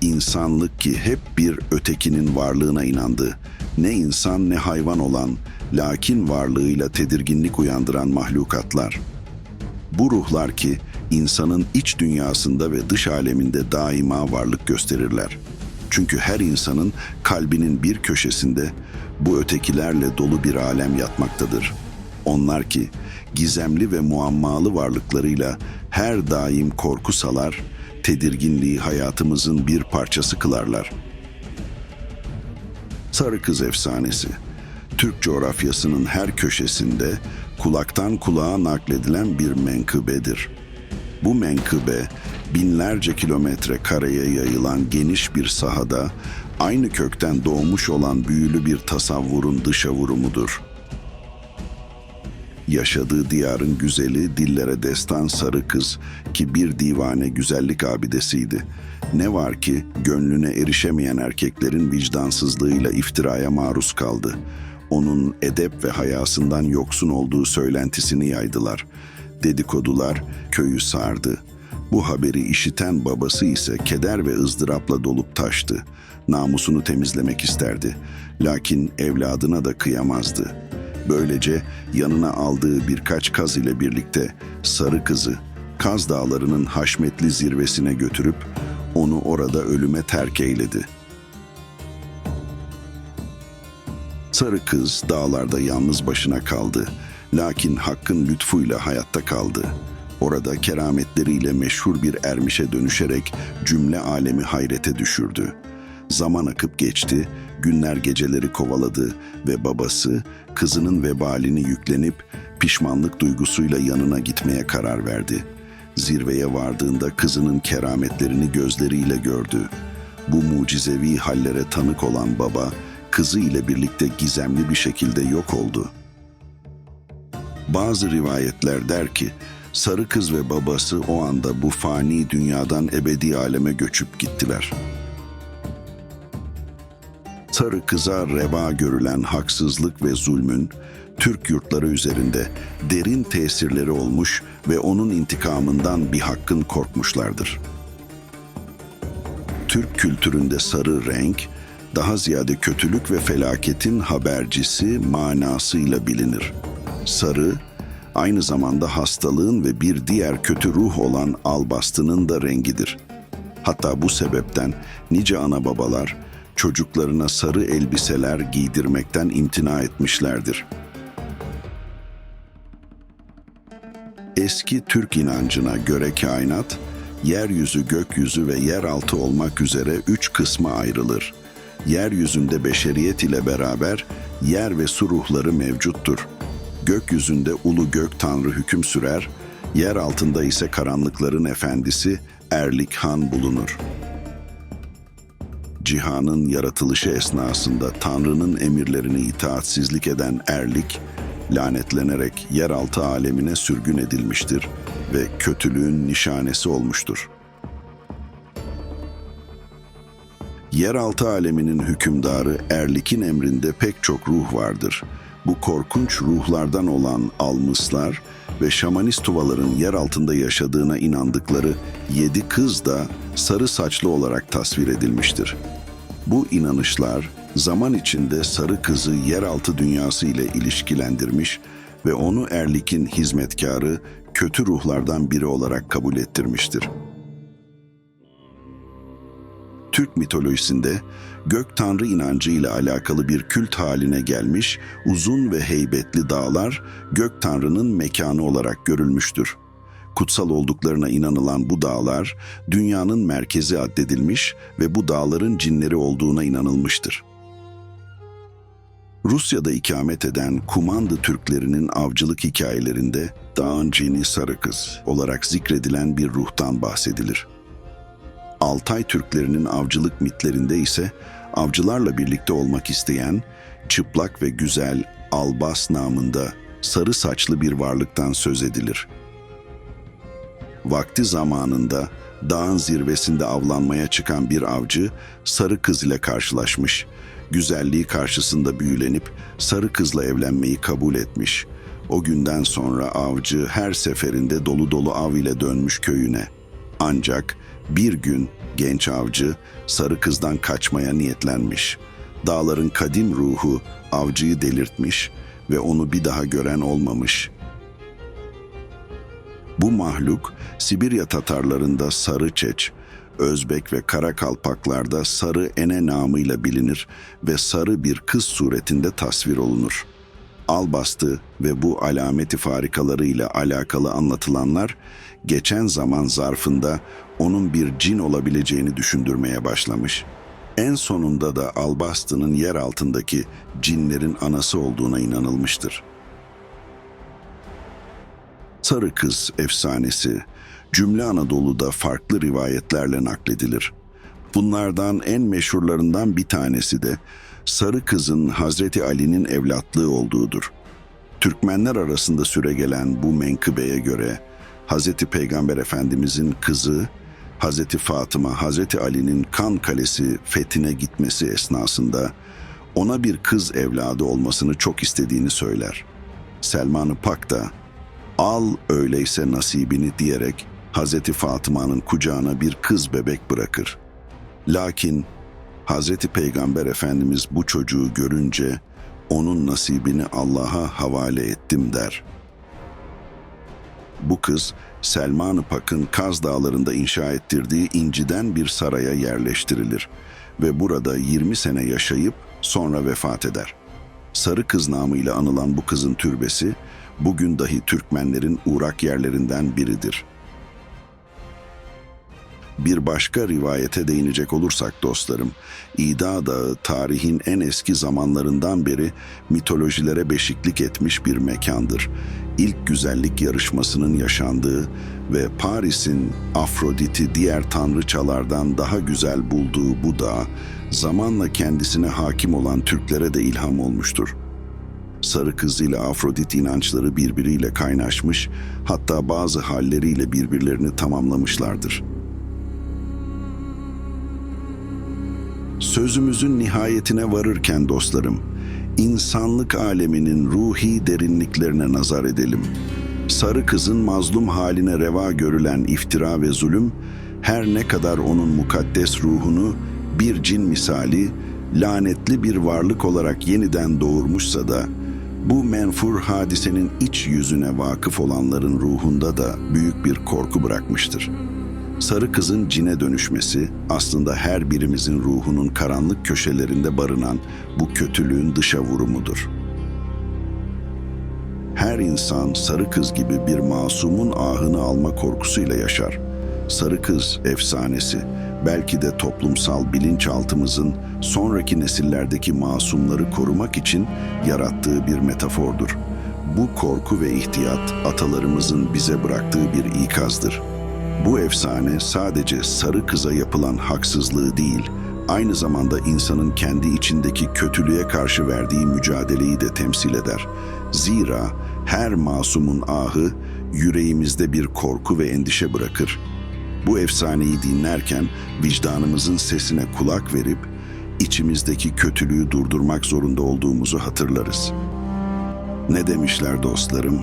İnsanlık ki hep bir ötekinin varlığına inandı. Ne insan ne hayvan olan, lakin varlığıyla tedirginlik uyandıran mahlukatlar. Bu ruhlar ki insanın iç dünyasında ve dış aleminde daima varlık gösterirler. Çünkü her insanın kalbinin bir köşesinde bu ötekilerle dolu bir alem yatmaktadır. Onlar ki gizemli ve muammalı varlıklarıyla her daim korku salar, tedirginliği hayatımızın bir parçası kılarlar. Sarı Kız Efsanesi Türk coğrafyasının her köşesinde kulaktan kulağa nakledilen bir menkıbedir. Bu menkıbe binlerce kilometre kareye yayılan geniş bir sahada aynı kökten doğmuş olan büyülü bir tasavvurun dışa vurumudur. Yaşadığı diyarın güzeli dillere destan sarı kız ki bir divane güzellik abidesiydi. Ne var ki gönlüne erişemeyen erkeklerin vicdansızlığıyla iftiraya maruz kaldı. Onun edep ve hayasından yoksun olduğu söylentisini yaydılar. Dedikodular köyü sardı. Bu haberi işiten babası ise keder ve ızdırapla dolup taştı. Namusunu temizlemek isterdi. Lakin evladına da kıyamazdı. Böylece yanına aldığı birkaç kaz ile birlikte sarı kızı Kaz Dağları'nın haşmetli zirvesine götürüp onu orada ölüme terk eyledi. Sarı kız dağlarda yalnız başına kaldı. Lakin Hakk'ın lütfuyla hayatta kaldı. Orada kerametleriyle meşhur bir ermişe dönüşerek cümle alemi hayrete düşürdü. Zaman akıp geçti, günler geceleri kovaladı ve babası kızının vebalini yüklenip pişmanlık duygusuyla yanına gitmeye karar verdi. Zirveye vardığında kızının kerametlerini gözleriyle gördü. Bu mucizevi hallere tanık olan baba, kızı ile birlikte gizemli bir şekilde yok oldu. Bazı rivayetler der ki, sarı kız ve babası o anda bu fani dünyadan ebedi aleme göçüp gittiler.'' Sarı kıza reva görülen haksızlık ve zulmün Türk yurtları üzerinde derin tesirleri olmuş ve onun intikamından bir hakkın korkmuşlardır. Türk kültüründe sarı renk daha ziyade kötülük ve felaketin habercisi manasıyla bilinir. Sarı aynı zamanda hastalığın ve bir diğer kötü ruh olan albastının da rengidir. Hatta bu sebepten nice ana babalar çocuklarına sarı elbiseler giydirmekten imtina etmişlerdir. Eski Türk inancına göre kainat, yeryüzü, gökyüzü ve yeraltı olmak üzere üç kısma ayrılır. Yeryüzünde beşeriyet ile beraber yer ve su ruhları mevcuttur. Gökyüzünde ulu gök tanrı hüküm sürer, yer altında ise karanlıkların efendisi Erlik Han bulunur cihanın yaratılışı esnasında Tanrı'nın emirlerini itaatsizlik eden erlik, lanetlenerek yeraltı alemine sürgün edilmiştir ve kötülüğün nişanesi olmuştur. Yeraltı aleminin hükümdarı Erlik'in emrinde pek çok ruh vardır. Bu korkunç ruhlardan olan almıslar ve şamanist tuvaların yer altında yaşadığına inandıkları yedi kız da sarı saçlı olarak tasvir edilmiştir. Bu inanışlar zaman içinde sarı kızı yeraltı dünyası ile ilişkilendirmiş ve onu Erlik'in hizmetkarı, kötü ruhlardan biri olarak kabul ettirmiştir. Türk mitolojisinde gök tanrı inancı ile alakalı bir kült haline gelmiş uzun ve heybetli dağlar gök tanrının mekanı olarak görülmüştür kutsal olduklarına inanılan bu dağlar dünyanın merkezi addedilmiş ve bu dağların cinleri olduğuna inanılmıştır. Rusya'da ikamet eden Kumandı Türklerinin avcılık hikayelerinde dağın cini sarı kız olarak zikredilen bir ruhtan bahsedilir. Altay Türklerinin avcılık mitlerinde ise avcılarla birlikte olmak isteyen, çıplak ve güzel albas namında sarı saçlı bir varlıktan söz edilir.'' Vakti zamanında dağın zirvesinde avlanmaya çıkan bir avcı sarı kız ile karşılaşmış. Güzelliği karşısında büyülenip sarı kızla evlenmeyi kabul etmiş. O günden sonra avcı her seferinde dolu dolu av ile dönmüş köyüne. Ancak Bir gün genç avcı sarı kızdan kaçmaya niyetlenmiş. Dağların kadim ruhu avcıyı delirtmiş ve onu bir daha gören olmamış. Bu mahluk Sibirya Tatarlarında sarı çeç, Özbek ve Karakalpaklarda sarı ene namıyla bilinir ve sarı bir kız suretinde tasvir olunur. Albastı ve bu alameti farikalarıyla alakalı anlatılanlar geçen zaman zarfında onun bir cin olabileceğini düşündürmeye başlamış. En sonunda da Albastı'nın yer altındaki cinlerin anası olduğuna inanılmıştır. Sarı Kız efsanesi cümle Anadolu'da farklı rivayetlerle nakledilir. Bunlardan en meşhurlarından bir tanesi de Sarı Kız'ın Hazreti Ali'nin evlatlığı olduğudur. Türkmenler arasında süregelen bu menkıbeye göre Hazreti Peygamber Efendimizin kızı Hazreti Fatıma, Hazreti Ali'nin Kan Kalesi fethine gitmesi esnasında ona bir kız evladı olmasını çok istediğini söyler. Selman-ı Pak da al öyleyse nasibini diyerek Hazreti Fatıma'nın kucağına bir kız bebek bırakır. Lakin Hazreti Peygamber Efendimiz bu çocuğu görünce onun nasibini Allah'a havale ettim der. Bu kız Selman-ı Pak'ın Kaz Dağları'nda inşa ettirdiği inciden bir saraya yerleştirilir ve burada 20 sene yaşayıp sonra vefat eder. Sarı Kız namıyla anılan bu kızın türbesi bugün dahi Türkmenlerin uğrak yerlerinden biridir. Bir başka rivayete değinecek olursak dostlarım, İda Dağı tarihin en eski zamanlarından beri mitolojilere beşiklik etmiş bir mekandır. İlk güzellik yarışmasının yaşandığı ve Paris'in Afrodit'i diğer tanrıçalardan daha güzel bulduğu bu dağ, zamanla kendisine hakim olan Türklere de ilham olmuştur. Sarı kız ile Afrodit inançları birbiriyle kaynaşmış, hatta bazı halleriyle birbirlerini tamamlamışlardır.'' Sözümüzün nihayetine varırken dostlarım, insanlık aleminin ruhi derinliklerine nazar edelim. Sarı kızın mazlum haline reva görülen iftira ve zulüm, her ne kadar onun mukaddes ruhunu bir cin misali, lanetli bir varlık olarak yeniden doğurmuşsa da, bu menfur hadisenin iç yüzüne vakıf olanların ruhunda da büyük bir korku bırakmıştır.'' Sarı kızın cine dönüşmesi aslında her birimizin ruhunun karanlık köşelerinde barınan bu kötülüğün dışa vurumudur. Her insan sarı kız gibi bir masumun ahını alma korkusuyla yaşar. Sarı kız efsanesi belki de toplumsal bilinçaltımızın sonraki nesillerdeki masumları korumak için yarattığı bir metafordur. Bu korku ve ihtiyat atalarımızın bize bıraktığı bir ikazdır.'' Bu efsane sadece sarı kıza yapılan haksızlığı değil, aynı zamanda insanın kendi içindeki kötülüğe karşı verdiği mücadeleyi de temsil eder. Zira her masumun ahı yüreğimizde bir korku ve endişe bırakır. Bu efsaneyi dinlerken vicdanımızın sesine kulak verip içimizdeki kötülüğü durdurmak zorunda olduğumuzu hatırlarız. Ne demişler dostlarım?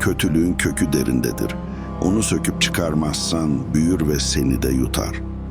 Kötülüğün kökü derindedir.'' Onu söküp çıkarmazsan büyür ve seni de yutar.''